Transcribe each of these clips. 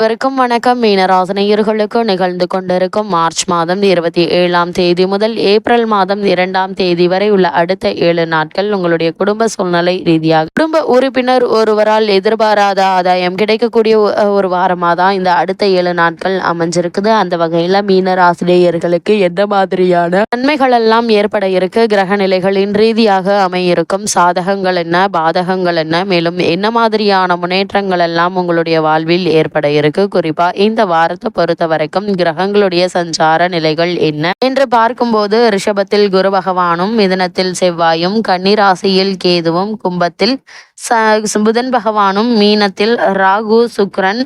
அனைவருக்கும் வணக்கம். மீனராசினியர்களுக்கு நிகழ்ந்து கொண்டிருக்கும் மார்ச் மாதம் இருபத்தி ஏழாம் தேதி முதல் ஏப்ரல் மாதம் இரண்டாம் தேதி வரை உள்ள அடுத்த ஏழு நாட்கள் உங்களுடைய குடும்ப சூழ்நிலை ரீதியாக குடும்ப உறுப்பினர் ஒருவரால் எதிர்பாராத ஆதாயம் கிடைக்கக்கூடிய ஒரு வாரமாக தான் இந்த அடுத்த ஏழு நாட்கள் அமைஞ்சிருக்குது. அந்த வகையில் மீனராசினியர்களுக்கு எந்த மாதிரியான நன்மைகள் எல்லாம் ஏற்பட இருக்கு? கிரக நிலைகளின் ரீதியாக அமையிருக்கும் சாதகங்கள் என்ன? பாதகங்கள் என்ன? மேலும் என்ன மாதிரியான முன்னேற்றங்கள் எல்லாம் உங்களுடைய வாழ்வில் ஏற்பட இருக்கு? இருக்கு குறிப்பா இந்த வாரத்தை பொறுத்த வரைக்கும் கிரகங்களுடைய சஞ்சார நிலைகள் என்ன என்று பார்க்கும்போது ரிஷபத்தில் குரு பகவானும் மிதனத்தில் செவ்வாயும் கன்னிராசியில் கேதுவும் கும்பத்தில் புதன் பகவானும் மீனத்தில் ராகு சுக்ரன்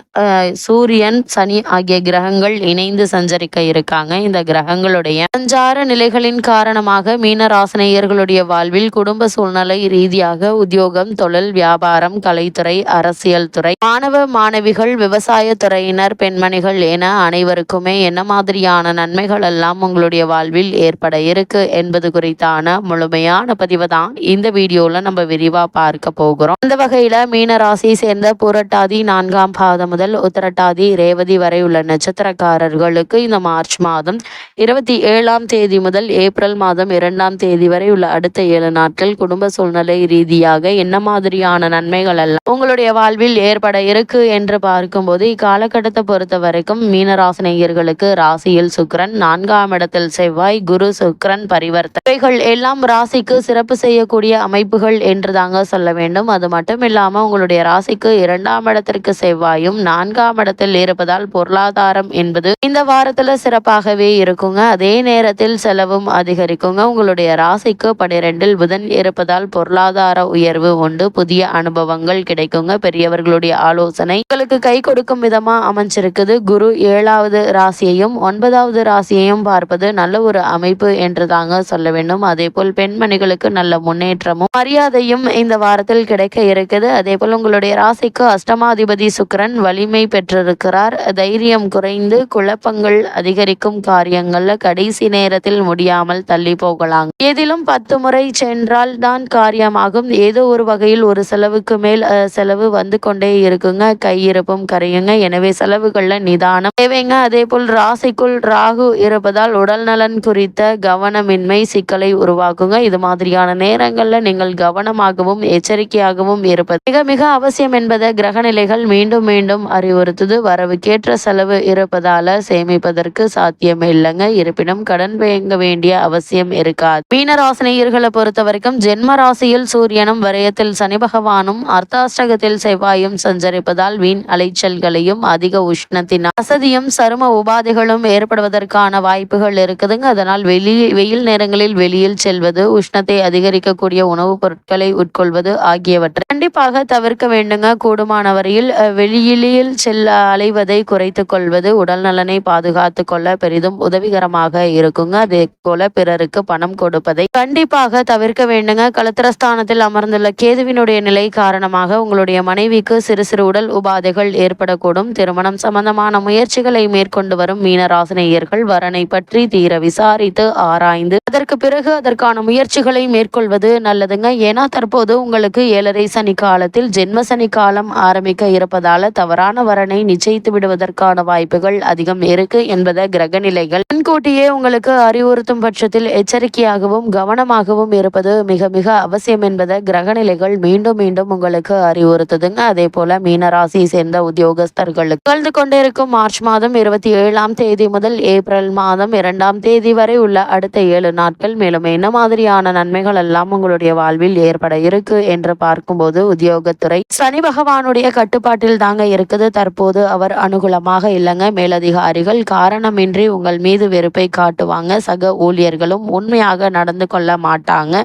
சூரியன் சனி ஆகிய கிரகங்கள் இணைந்து சஞ்சரிக்க இருக்காங்க. இந்த கிரகங்களுடைய சஞ்சார நிலைகளின் காரணமாக மீனராசினியர்களுடைய வாழ்வில் குடும்ப சூழ்நிலை ரீதியாக உத்தியோகம் தொழில் வியாபாரம் கலைத்துறை அரசியல் துறை மாணவ மாணவிகள் விவசாய துறையினர் பெண்மணிகள் என அனைவருக்குமே என்ன மாதிரியான நன்மைகள் எல்லாம் உங்களுடைய வாழ்வில் ஏற்பட இருக்கு என்பது குறித்தான முழுமையான பதிவு தான் இந்த வீடியோல நம்ம விரிவா பார்க்க போகிறோம் அந்த வகையில மீன ராசியை சேர்ந்த புரட்டாதி நான்காம் பாதம் முதல் உத்தரட்டாதி ரேவதி வரை உள்ள நட்சத்திரக்காரர்களுக்கு இந்த மார்ச் மாதம் இருபத்தி ஏழாம் தேதி முதல் ஏப்ரல் மாதம் இரண்டாம் தேதி வரை உள்ள அடுத்த ஏழு நாட்கள் குடும்ப சூழ்நிலை ரீதியாக என்ன மாதிரியான நன்மைகள் எல்லாம் உங்களுடைய வாழ்வில் ஏற்பட இருக்கு என்று பார்க்கும்போது இக்காலகட்டத்தை பொறுத்த வரைக்கும் மீனராசினியர்களுக்கு ராசியில் சுக்கரன் நான்காம் இடத்தில் செவ்வாய் குரு சுக்கரன் பரிவர்த்தனைகள் எல்லாம் ராசிக்கு சிறப்பு செய்யக்கூடிய அமைப்புகள் என்று தாங்க சொல்ல வேண்டும். அது மட்டும் இல்லாம உங்களுடைய ராசிக்கு இரண்டாம் இடத்திற்கு செவ்வாயும் நான்காம் இடத்தில் இருப்பதால் பொருளாதாரம் என்பது இந்த வாரத்தில் சிறப்பாகவே இருக்குங்க. அதே நேரத்தில் செலவும் அதிகரிக்குங்க. உங்களுடைய ராசிக்கு பனிரெண்டில் புதன் இருப்பதால் பொருளாதார உயர்வு உண்டு. புதிய அனுபவங்கள் கிடைக்குங்க. பெரியவர்களுடைய ஆலோசனை உங்களுக்கு கை கொடுக்கும் விதமா அமைஞ்சிருக்குது. குரு ஏழாவது ராசியையும் ஒன்பதாவது ராசியையும் பார்ப்பது நல்ல ஒரு அமைப்பு என்று தாங்க சொல்ல வேண்டும். அதே போல் பெண்மணிகளுக்கு நல்ல முன்னேற்றமும் மரியாதையும் இந்த வாரத்தில் கிடைக்க இருக்குது. அதே போல் உங்களுடைய ராசிக்கு அஷ்டமாதிபதி சுக்கரன் வலிமை பெற்றிருக்கிறார். தைரியம் குறைந்து குழப்பங்கள் அதிகரிக்கும் காரியங்களில் கடைசி நேரத்தில் முடியாமல் தள்ளி போகலாம். எதிலும் பத்து முறை சென்றால் தான் காரியமாகும். ஏதோ ஒரு வகையில் ஒரு செலவுக்கு மேல் செலவு வந்து கொண்டே இருக்குங்க. கையிருப்பும் கரையுங்க. எனவே செலவுகள்ல நிதானம் தேவைங்க. அதே போல் ராசிக்குள் ராகு இருப்பதால் உடல் நலன் குறித்த கவனமின்மை சிக்கலை உருவாக்குங்க. இது மாதிரியான நேரங்களில் நீங்கள் கவனமாகவும் எச்சரிக்கையாக எச்சரிக்கையாகவும் இருப்பது. மிக மிக அவசியம் என்பதை கிரகநிலைகள் மீண்டும் மீண்டும் அறிவுறுத்துது. வரவுக்கேற்ற செலவு இருப்பதால சேமிப்பதற்கு சாத்தியம் இல்லைங்க. இருப்பினும் கடன் வாங்க வேண்டிய அவசியம் இருக்காது. மீனராசினியர்களை பொறுத்த வரைக்கும் ஜென்ம ராசியில் சூரியனும் வரையத்தில் சனி பகவானும் அர்த்தாஷ்டகத்தில் செவ்வாயும் சஞ்சரிப்பதால் வீண் அலைச்சல்களையும் அதிக உஷ்ணத்தின் வசதியும் சரும உபாதைகளும் ஏற்படுவதற்கான வாய்ப்புகள் இருக்குதுங்க. அதனால் வெளி வெயில் நேரங்களில் வெளியில் செல்வது உஷ்ணத்தை அதிகரிக்கக்கூடிய உணவுப் பொருட்களை உட்கொள்வது ஆகியவை ஆகியவற்றை கண்டிப்பாக தவிர்க்க வேண்டுங்க. கூடுமான வரையில் வெளியிலில் செல்ல அலைவதை குறைத்து கொள்வது உடல் நலனை பாதுகாத்து கொள்ள பெரிதும் உதவிகரமாக இருக்குங்க. அதே போல பிறருக்கு பணம் கொடுப்பதை கண்டிப்பாக தவிர்க்க வேண்டுங்க. கலத்திரஸ்தானத்தில் அமர்ந்துள்ள கேதுவினுடைய நிலை காரணமாக உங்களுடைய மனைவிக்கு சிறு சிறு உடல் உபாதைகள் ஏற்படக்கூடும். திருமணம் சம்பந்தமான முயற்சிகளை மேற்கொண்டு வரும் மீனராசினியர்கள் வரனை பற்றி தீர விசாரித்து ஆராய்ந்து அதற்கு பிறகு அதற்கான முயற்சிகளை மேற்கொள்வது நல்லதுங்க. ஏன்னா தற்போது உங்களுக்கு ஏழரை சனி காலத்தில் ஜென்ம சனி காலம் ஆரம்பிக்க இருப்பதால தவறான வரனை நிச்சயித்து விடுவதற்கான வாய்ப்புகள் அதிகம் இருக்கு என்பதை கிரக நிலைகள். முன்கூட்டியே உங்களுக்கு அறிவுறுத்தும் பட்சத்தில் எச்சரிக்கையாகவும் கவனமாகவும் இருப்பது மிக மிக அவசியம் என்பதை கிரக நிலைகள் மீண்டும் மீண்டும் உங்களுக்கு அறிவுறுத்துதுங்க. அதே போல மீனராசியை சேர்ந்த உத்தியோகஸ்தர்களுக்கு. கலந்து கொண்டிருக்கும் மார்ச் மாதம் இருபத்தி ஏழாம் தேதி முதல் ஏப்ரல் மாதம் இரண்டாம் தேதி வரை உள்ள அடுத்த ஏழு நாட்கள் மேலும் என்ன மாதிரியான நன்மைகள் எல்லாம் உங்களுடைய வாழ்வில் ஏற்பட இருக்கு என்று பார்க்கும்போது உத்தியோகத்துறை சனி பகவானுடைய கட்டுப்பாட்டில் தாங்க இருக்குது. தற்போது அவர் அனுகூலமாக இல்லைங்க. மேலதிகாரிகள் காரணமின்றி உங்கள் மீது வெறுப்பை காட்டுவாங்க. சக ஊழியர்களும் உண்மையாக நடந்து கொள்ள மாட்டாங்க.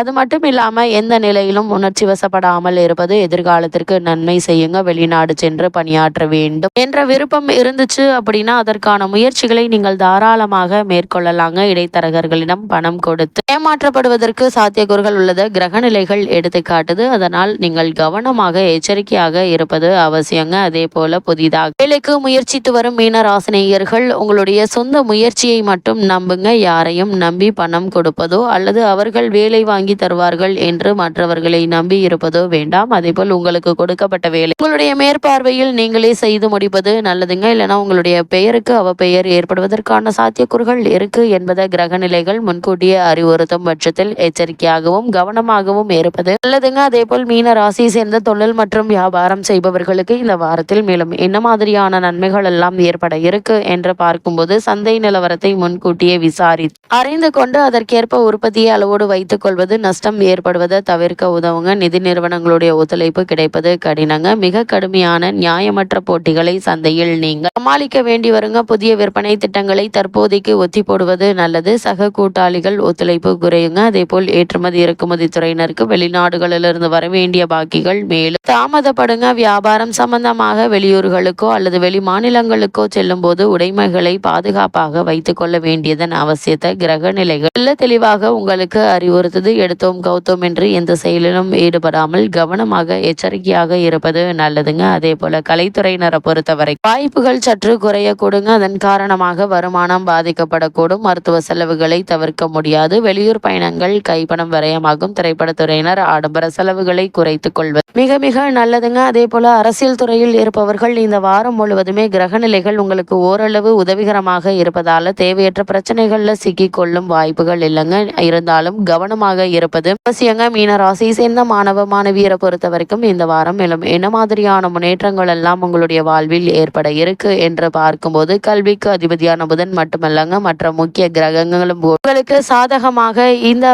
அது மட்டும் இல்லாமல் எந்த நிலையிலும் உணர்ச்சி வசப்படாமல் இருப்பது எதிர்காலத்திற்கு நன்மை செய்யுங்க. வெளிநாடு சென்று பணியாற்ற வேண்டும் என்ற விருப்பம் இருந்துச்சு அப்படின்னா அதற்கான முயற்சிகளை நீங்கள் தாராளமாக மேற்கொள்ளலாங்க. இடைத்தரகர்களிடம் பணம் கொடுத்து ஏமாற்றப்படுவதற்கு சாத்தியக்கூறுகள் உள்ளது. கிரக நிலைகள் எடுத்து காட்டுது அதனால் நீங்கள் கவனமாக எச்சரிக்கையாக இருப்பது அவசியங்க. அதே போல புதிதாக வேலைக்கு முயற்சித்து வரும் மீனராசினியர்கள் உங்களுடைய சொந்த முயற்சியை மட்டும் நம்புங்க. யாரையும் நம்பி பணம் கொடுப்பதோ அல்லது அவர்கள் வேலை வாங்கி வாங்கி தருவார்கள் என்று மற்றவர்களை நம்பி இருப்பதோ வேண்டாம். அதேபோல் உங்களுக்கு கொடுக்கப்பட்ட வேலை. உங்களுடைய மேற்பார்வையில் நீங்களே செய்து முடிப்பது நல்லதுங்க. இல்லைன்னா உங்களுடைய பெயருக்கு அவ பெயர் ஏற்படுவதற்கான சாத்தியக்கூறுகள் இருக்கு என்பதை கிரக நிலைகள் முன்கூட்டியே அறிவுறுத்தும் பட்சத்தில் எச்சரிக்கையாகவும் கவனமாகவும் இருப்பது நல்லதுங்க. அதே போல் மீன ராசி சேர்ந்த தொழில் மற்றும் வியாபாரம் செய்பவர்களுக்கு இந்த வாரத்தில் மேலும் என்ன மாதிரியான நன்மைகள் எல்லாம் ஏற்பட இருக்கு என்று பார்க்கும்போது சந்தை நிலவரத்தை முன்கூட்டியே விசாரித்து அறிந்து கொண்டு அதற்கேற்ப உற்பத்தியை அளவோடு வைத்துக் கொள்வது நஷ்டம் ஏற்படுவதை தவிர்க்க உதவுங்க. நிதி நிறுவனங்களுடைய ஒத்துழைப்பு கிடைப்பது கடினங்க. மிக கடுமையான நியாயமற்ற போட்டிகளை சந்தையில் நீங்க சமாளிக்க வேண்டி வருங்க. புதிய விற்பனை திட்டங்களை தற்போதைக்கு ஒத்தி போடுவது நல்லது. சக கூட்டாளிகள் ஒத்துழைப்பு குறையுங்க. அதே போல் ஏற்றுமதி இறக்குமதி துறையினருக்கு வெளிநாடுகளிலிருந்து வர வேண்டிய பாக்கிகள் மேலும் தாமதப்படுங்க. வியாபாரம் சம்பந்தமாக வெளியூர்களுக்கோ அல்லது வெளி மாநிலங்களுக்கோ செல்லும் போது உடைமைகளை பாதுகாப்பாக வைத்துக் கொள்ள வேண்டியதன் அவசியத்தை கிரக நிலைகள் தெளிவாக உங்களுக்கு அறிவுறுத்தது. எடுத்தோம் கௌத்தோம் என்று எந்த செயலிலும் ஈடுபடாமல் கவனமாக எச்சரிக்கையாக இருப்பது நல்லதுங்க. அதே போல கலைத்துறையினரை பொறுத்தவரை வாய்ப்புகள் சற்று குறையக்கூடுங்க. அதன் காரணமாக வருமானம் பாதிக்கப்படக்கூடும். மருத்துவ செலவுகளை தவிர்க்க முடியாது. வெளியூர் பயணங்கள் கைப்பணம் விரயமாகும். திரைப்படத்துறையினர் ஆடம்பர செலவுகளை குறைத்துக் கொள்வது மிக மிக நல்லதுங்க. அதே போல அரசியல் துறையில் இருப்பவர்கள் இந்த வாரம் முழுவதுமே கிரகநிலைகள் உங்களுக்கு ஓரளவு உதவிகரமாக இருப்பதால தேவையற்ற பிரச்சனைகள்ல சிக்கிக்கொள்ளும் வாய்ப்புகள் இல்லைங்க. இருந்தாலும் கவனமாக இருப்பது. அவசியங்க மீன ராசி சேர்ந்த மாணவ மாணவியரை பொறுத்த வரைக்கும் இந்த வாரம் மேலும் என்ன மாதிரியான முன்னேற்றங்கள் எல்லாம் உங்களுடைய வாழ்வில் ஏற்பட இருக்கு என்று பார்க்கும்போது கல்விக்கு அதிபதியான புதன் மட்டுமல்லங்க மற்ற முக்கிய கிரகங்களும் உங்களுக்கு சாதகமாக இந்த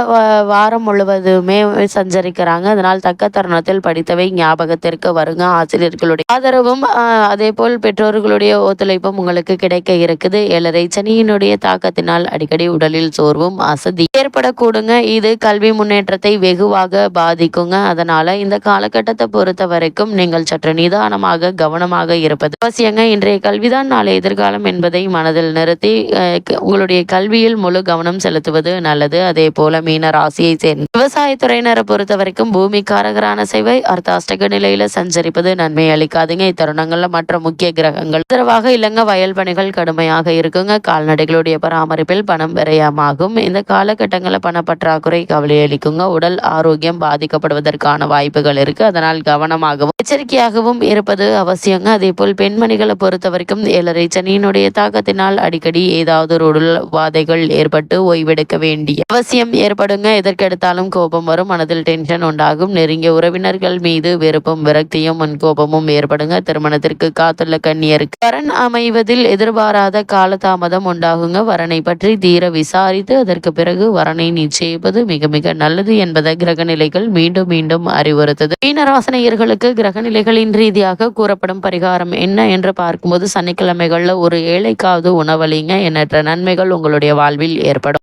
வாரம் முழுவதுமே சஞ்சரிக்கிறாங்க. அதனால் தக்க தருணத்தில் படித்தவை ஞாபகத்திற்கு வருங்க. ஆசிரியர்களுடைய ஆதரவும் அதே போல் பெற்றோர்களுடைய ஒத்துழைப்பும் உங்களுக்கு கிடைக்க இருக்குது. ஏழரை சனியினுடைய தாக்கத்தினால் அடிக்கடி உடலில் சோர்வும் அசதி ஏற்படக்கூடுங்க. இது கல்வி கல்வி முன்னேற்றத்தை வெகுவாக பாதிக்குங்க. அதனால இந்த காலகட்டத்தை பொறுத்த வரைக்கும் நீங்கள் சற்று நிதானமாக கவனமாக இருப்பது அவசியங்க. இன்றைய கல்விதான் நாளை எதிர்காலம் என்பதை மனதில் நிறுத்தி க- உங்களுடைய கல்வியில் முழு கவனம் செலுத்துவது நல்லது. அதே போல மீன ராசியை சேர்ந்த விவசாயத்துறையினரை பொறுத்த வரைக்கும் பூமி காரகரான செவ்வாய் அர்த்தாஷ்டக நிலையில சஞ்சரிப்பது நன்மை அளிக்காதுங்க. இத்தருணங்கள்ல மற்ற முக்கிய கிரகங்கள் ஆதரவாக இல்லைங்க. வயல் பணிகள் கடுமையாக இருக்குங்க. கால்நடைகளுடைய பராமரிப்பில் பணம் விரயமாகும். இந்த காலகட்டங்களில் பணப்பற்றாக்குறை கவலை அளிக்குங்க உடல் ஆரோக்கியம் பாதிக்கப்படுவதற்கான வாய்ப்புகள் இருக்கு. அதனால் கவனமாகவும் எச்சரிக்கையாகவும் இருப்பது அவசியங்க. அதே போல் பெண்மணிகளை பொறுத்த வரைக்கும் ஏழரை சனியினுடைய தாக்கத்தினால் அடிக்கடி ஏதாவது ஒரு உடல் உபாதைகள் ஏற்பட்டு ஓய்வெடுக்க வேண்டிய அவசியம் ஏற்படுங்க. எதற்கெடுத்தாலும் கோபம் வரும். மனதில் டென்ஷன் உண்டாகும். நெருங்கிய உறவினர்கள் மீது வெறுப்பும் விரக்தியும் முன்கோபமும் ஏற்படுங்க. திருமணத்திற்கு காத்துள்ள கண்ணியருக்கு வரன் அமைவதில் எதிர்பாராத காலதாமதம் உண்டாகுங்க. வரனை பற்றி தீர விசாரித்து அதற்கு பிறகு வரனை நிச்சயிப்பது மிக மிக நல்லது என்பதை கிரகநிலைகள் மீண்டும் மீண்டும் அறிவுறுத்தது. மீனராசனையர்களுக்கு கிரகநிலைகளின் ரீதியாக கூறப்படும் பரிகாரம் என்ன என்று பார்க்கும்போது சனிக்கிழமைகள்ல ஒரு ஏழைக்காவது உணவளிங்க. எண்ணற்ற நன்மைகள் உங்களுடைய வாழ்வில் ஏற்படும்.